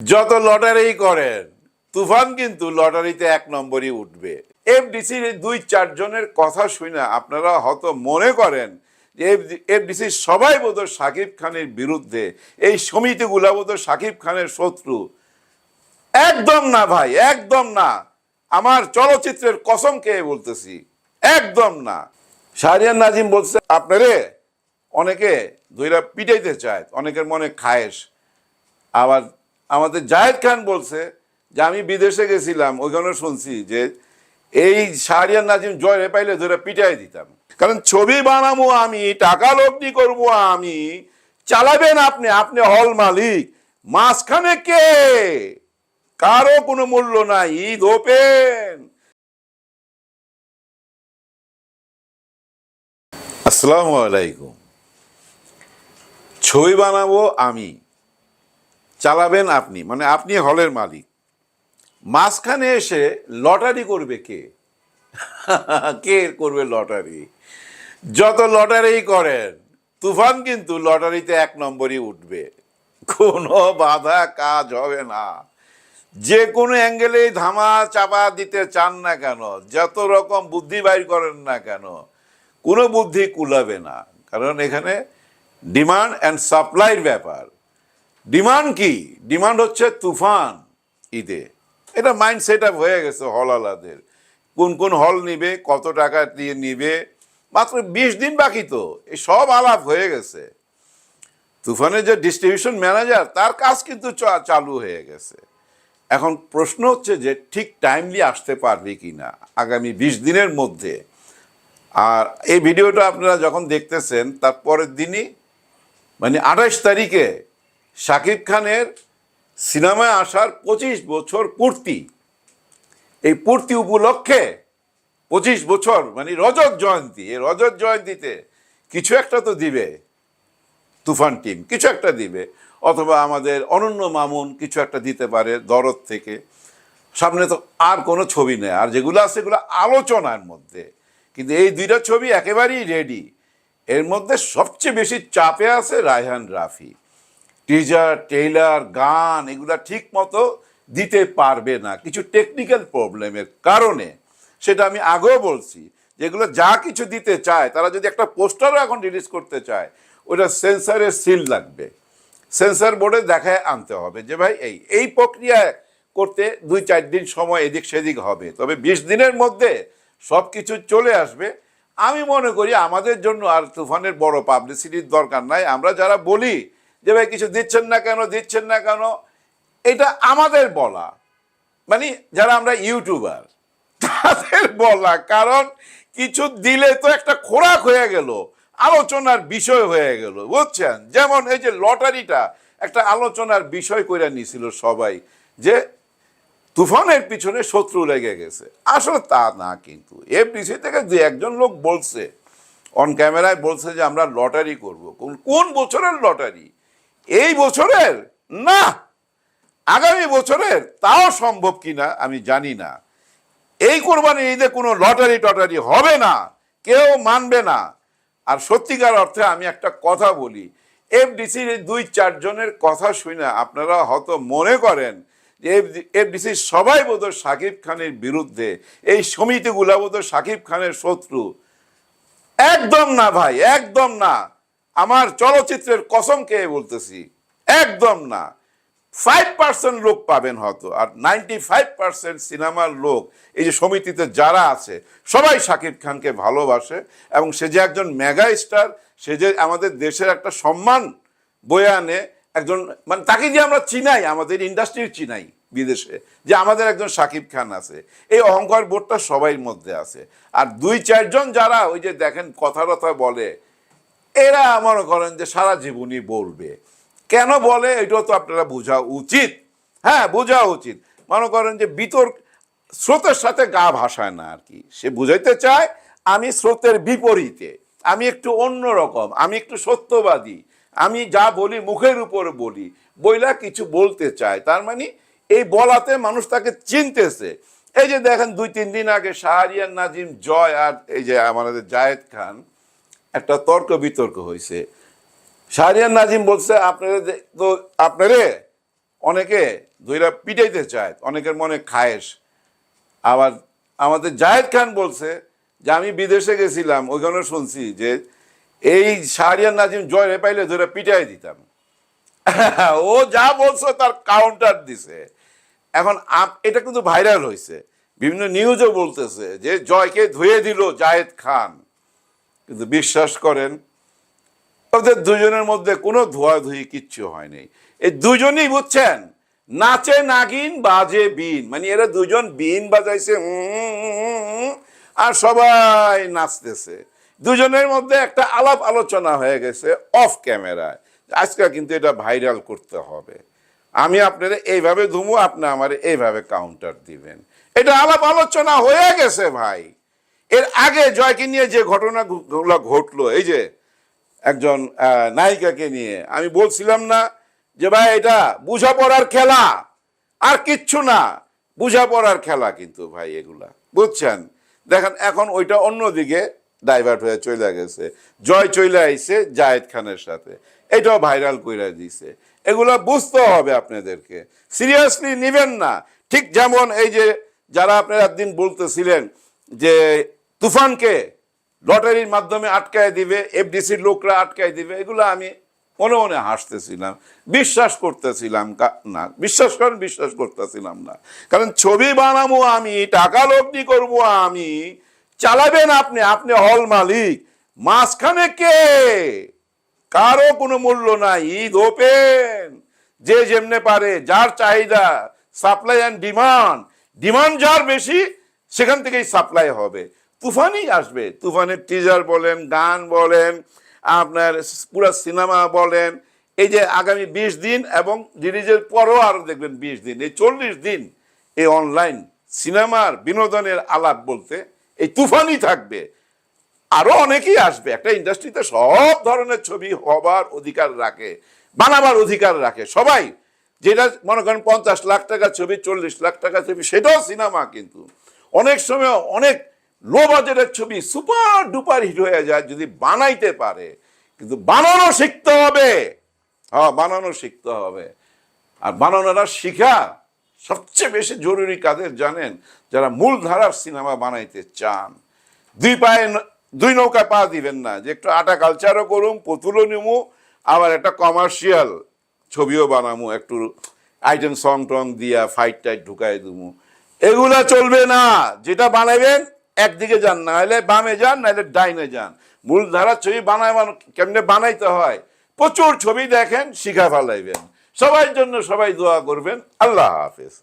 যত লটারি করেন, তুফান কিন্তু লটারিতে এক নম্বরই উঠবে। এফডিসির দুই চারজনের কথা শুনে আপনারা হয়তো মনে করেন যে এফডিসির সবাই বোধ সাকিব খানের বিরুদ্ধে, এই সমিতিগুলা বোধ সাকিব খানের শত্রু। একদম না ভাই, একদম না। আমার চলচ্চিত্রের কসম কে বলতেছি, একদম না। শাহরিয়ার নাজিম বলছে, আপনারে অনেকে ধৈরা পিটাইতে চায়, অনেকের মনে খায়েশ। আবার আমাদের জাহেদ খান বলছে যে আমি বিদেশে গেছিলাম ওইখানে শুনছি যে এই শাহরিয়ার নাজিম জয় রে পাইলে ধরে পিটাই দিতাম। কারণ ছবি বানাবো আমি, টাকা লগ্নি করব আমি, চালাবেন আপনি আপনি হল মালিক। মাঝখানে কে? কারও কোনো মূল্য নাই, ঈদ ওপেন। আসসালামু আলাইকুম। ছবি বানাবো আমি চালাবেন আপনি মানে আপনি হলের মালিক। মাঝখানে এসে লটারি করবে কে? কে করবে লটারি? যত লটারি করেন, তুফান কিন্তু লটারিতে এক নম্বরই উঠবে। কোনো বাধা কাজ হবে না। যে কোনো অ্যাঙ্গেলে ধামা চাপা দিতে চান না কেন, যত রকম বুদ্ধি বাইর করেন না কেন, কোনো বুদ্ধি কুলাবে না। কারণ এখানে ডিমান্ড অ্যান্ড সাপ্লাইয়ের ব্যাপার। ডিমান্ড কি? ডিমান্ড হচ্ছে তুফান, ঈদে। এটা মাইন্ড সেট আপ হয়ে গেছে হলওয়ালাদের কোন কোন হল নিবে, কত টাকা দিয়ে নিবে? মাত্র বিশ দিন বাকি তো এই সব আলাপ হয়ে গেছে। তুফানের যে ডিস্ট্রিবিউশন ম্যানেজার তার কাজ কিন্তু চালু হয়ে গেছে। এখন প্রশ্ন হচ্ছে যে ঠিক টাইমলি আসতে পারবে কি না আগামী বিশ দিনের মধ্যে? আর এই ভিডিওটা আপনারা যখন দেখতেছেন তার পরের দিনই মানে আঠাশ তারিখে শাকিব খানের সিনেমায় আসার পঁচিশ বছর পূর্তি। এই পূর্তি উপলক্ষে পঁচিশ বছর মানে রজত জয়ন্তী, এই রজত জয়ন্তীতে কিছু একটা তো দিবে তুফান টিম, কিছু একটা দিবে। অথবা আমাদের অনন্য মামুন কিছু একটা দিতে পারে দরদ থেকে। সামনে তো আর কোনো ছবি নেই, আর যেগুলো আছে সেগুলো আলোচনার মধ্যে। কিন্তু এই দুইটা ছবি একেবারেই রেডি এর মধ্যে সবচেয়ে বেশি চাপে আছে রায়হান রাফি। টিজার টেইলার গান, এগুলা ঠিক মতো দিতে পারবে না। কিছু টেকনিক্যাল প্রবলেমের কারণে। সেটা আমি আগেও বলছি, যেগুলো যা কিছু দিতে চায়, তারা যদি একটা পোস্টারও এখন রিলিজ করতে চায়, ওটা সেন্সারের সিল লাগবে। সেন্সার বোর্ডে দেখায় আনতে হবে যে, ভাই, এই এই প্রক্রিয়া করতে দুই চার দিন সময় এদিক সেদিক হবে। তবে বিশ দিনের মধ্যে সব কিছু চলে আসবে। আমি মনে করি আমাদের জন্য আর তুফানের বড় পাবলিসিটির দরকার নাই। আমরা যারা বলি যে ভাই কিছু দিচ্ছেন না কেন, দিচ্ছেন না কেন, এটা আমাদের বলা। মানে যারা আমরা ইউটিউবার, তাদের বলা, কারণ কিছু দিলে তো একটা খোরাক হয়ে গেল, আলোচনার বিষয় হয়ে গেল, বুঝছেন? যেমন এই যে লটারিটা, একটা আলোচনার বিষয় করে নিছিল সবাই, যে তুফানের পিছনে শত্রু লেগে গেছে। আসলে তা না কিন্তু। এফডিসি থেকে দু একজন লোক বলছে অন ক্যামেরায় বলছে যে আমরা লটারি করব। কোন কোন বছরের লটারি? এই বছরের? না। আগামী বছরের? তাও সম্ভব কিনা আমি জানি না। এই কোরবানি ঈদে কোনো লটারি টটারি হবে না। কেউ মানবে না। আর সত্যিকার অর্থে আমি একটা কথা বলি। এফডিসির দুই চারজনের কথা শুনে আপনারা হয়তো মনে করেন যে এফডিসির সবাই বোধ সাকিব খানের বিরুদ্ধে, এই সমিতিগুলা বোধ সাকিব খানের শত্রু। একদম না ভাই, একদম না। আমার চলচ্চিত্রের কসম কে বলতেছি, একদম না। ফাইভ পার্সেন্ট লোক পাবেন হয়তো, আর নাইনটি ফাইভ পার্সেন্ট সিনেমার লোক, এই যে সমিতিতে যারা আছে, সবাই শাকিব খানকে ভালোবাসে, এবং সে যে একজন মেগা স্টার সে যে আমাদের দেশের একটা সম্মান বয়ে আনে, একজন মানে তাকে যে আমরা চিনাই, আমাদের ইন্ডাস্ট্রির চিনাই বিদেশে, যে আমাদের একজন শাকিব খান আছে, এই অহংকার বোধটা সবাই মধ্যে আছে। আর দুই চারজন যারা ওই যে দেখেন কথা কথা বলে এরা মনে করেন যে সারা জীবনই বলবে। কেন বলে? এটাও তো আপনারা বোঝা উচিত। হ্যাঁ বোঝা উচিত। মনে করেন যে বিতর্ক, স্রোতের সাথে গা ভাসায় না আর কি। সে বুঝাইতে চায়, আমি স্রোতের বিপরীতে, আমি একটু অন্য রকম আমি একটু সত্যবাদী, আমি যা বলি মুখের উপরে বলি, বইলা কিছু বলতে চায়। তার মানে এই বলাতে মানুষ তাকে চিনতেছে। এই যে দেখেন, দুই তিন দিন আগে শাহরিয়ার নাজিম জয় আর এই যে আমাদের জায়েদ খান একটা তর্ক বিতর্ক হয়েছে। শাহরিয়ার নাজিম বলছে, আপনারা তো আপনারে অনেকে ধৈরা পিটাইতে চায়, অনেকের মনে খায়েশ। আবার আমাদের জায়েদ খান বলছে যে, আমি বিদেশে গেছিলাম ওইখানে শুনছি যে, এই শাহরিয়ার নাজিম জয় পাইলে ধরে পিটাই দিতাম। ও যা বলছে তার কাউন্টার দিছে। এখন এটা কিন্তু ভাইরাল হয়েছে বিভিন্ন নিউজও বলতেছে যে, জয়কে ধুয়ে দিল জায়েদ খান। কিন্তু বিশ্বাস করেন ওদের দুজনের মধ্যে কোনো ধোয়াধুয়ি কিচ্ছু হয়নি এই দুজনই বুঝছেন, নাচে নাগিন, বাজে বিন মানে এরা দুজন বিন বাজাইছে আর সবাই নাচতেছে। দুজনের মধ্যে একটা আলাপ আলোচনা হয়ে গেছে অফ ক্যামেরায়। আজকে কিন্তু এটা ভাইরাল করতে হবে। আমি আপনার এইভাবে ধুমু, আপনি আমার এইভাবে কাউন্টার দিবেন। এটা আলাপ আলোচনা হয়ে গেছে ভাই। এর আগে জয়কে নিয়ে যে ঘটনাগুলো ঘটলো, এই যে একজন নায়িকাকে নিয়ে, আমি বলছিলাম না যে ভাই এটা বুঝাপড়ার খেলা। আর কিচ্ছু না, বুঝাপড়ার খেলা কিন্তু ভাই এগুলা। বুঝছেন? দেখেন, এখন ওইটা অন্যদিকে ডাইভার্ট হয়ে চলে গেছে। জয় চলে আইছে জায়েদ খানের সাথে। এটাও ভাইরাল কইরা দিছে। এগুলা বুঝতে হবে আপনাদেরকে। সিরিয়াসলি নেবেন না। ঠিক যেমন এই যে যারা আপনারা একদিন বলতেছিলেন যে তুফানকে লটারির মাধ্যমে আটকায় দিবে, এফডিসির লোকরা আটকায় দিবে, এগুলো আমি মনে মনে হাসতেছিলাম, বিশ্বাস করতেছিলাম না, বিশ্বাস করেন, বিশ্বাস করতেছিলাম না। কারণ ছবি বানাবো আমি, টাকা লগ্নি করব আমি, চালাবেন আপনি আপনি হল মালিক, মাঝখানে কে? কারও কোনো মূল্য নাই, ঈদ ওপেন। যে যেমনে পারে, যার চাহিদা, সাপ্লাই অ্যান্ড ডিমান্ড ডিমান্ড যার বেশি, সেখান থেকেই সাপ্লাই হবে। তুফানই আসবে। তুফানের টিজার বলেন, গান বলেন, আপনার পুরা সিনেমা বলেন। এই যে আগামী বিশ দিন এবং রিলিজের পরও আরও দেখবেন বিশ দিন। এই চল্লিশ দিন এই অনলাইন সিনেমার বিনোদনের আলাপ বলতে এই তুফানই থাকবে। আরও অনেকেই আসবে। একটা ইন্ডাস্ট্রিতে সব ধরনের ছবি হবার অধিকার রাখে, বানাবার অধিকার রাখে। সবাই যেটা মনে করেন পঞ্চাশ লাখ টাকা ছবি, চল্লিশ লাখ টাকা ছবি, সেটাও সিনেমা কিন্তু। অনেক সময় অনেক লো বাজেটের ছবি সুপার ডুপার হিট হয়ে যায় যদি বানাইতে পারে। কিন্তু বানানো শিখতে হবে। হ্যাঁ বানানো শিখতে হবে। আর বানানোটা শিখা সবচেয়ে বেশি জরুরি কাদের জানেন? যারা মূল ধারার সিনেমা বানাইতে চান। দুই পায়ে দুই নৌকায় পা দিবেন না। যে একটু আটা কালচারও করুম, পুতুলও নিমু, আবার একটা কমার্শিয়াল ছবিও বানামু, একটু আইটেম সং টং দিয়া ফাইট টাইট ঢুকাই দিমু। এগুলা চলবে না। যেটা বানাইবেন একদিকে যান না হলে বামে যান, নাহলে ডাইনে যান। মূল ধারা ছবি বানায় কেমনে বানাইতে হয়? প্রচুর ছবি দেখেন, শিখা ফালাইবেন। সবাই জন্য সবাই দোয়া করবেন। আল্লাহ হাফেজ।